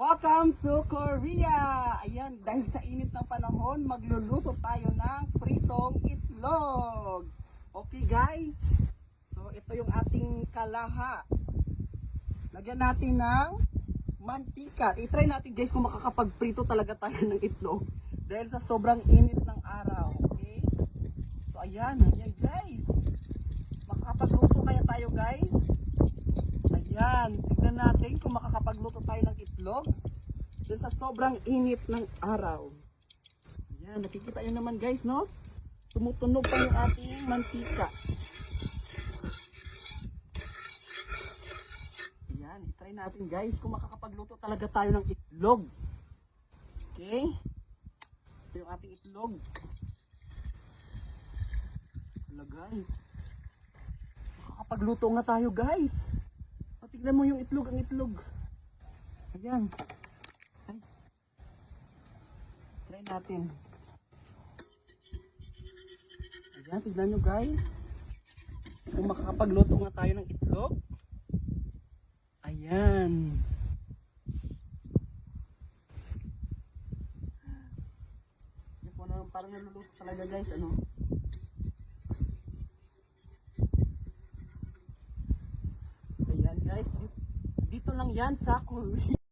Welcome to Korea! Ayan, dahil sa init ng panahon, magluluto tayo ng pritong itlog. Okay guys, so ito yung ating kalaha. Lagyan natin ng mantika. I-try natin guys kung makakapagprito talaga tayo ng itlog. Dahil sa sobrang init ng araw. Okay? So ayan, ayan guys. Makakapagluto kaya tayo guys. Ayan, tignan natin kung makakapagluto tayo ng itlog dahil sa sobrang init ng araw. Ayan, nakikita nyo naman guys, no? Tumutunog pa yung ating mantika. Ayan, itry natin guys kung makakapagluto talaga tayo ng itlog. Okay? Ito yung ating itlog. Hala guys. Makakapagluto nga tayo guys. Tignan mo yung itlog, ang itlog. Ayan. Ay. Try natin. Ayan, tignan nyo guys. Kung makakapagluto nga tayo ng itlog. Ayan. Yan po na, parang naluluto talaga guys, ano. Ayan guys, dito, lang yan sa Korea.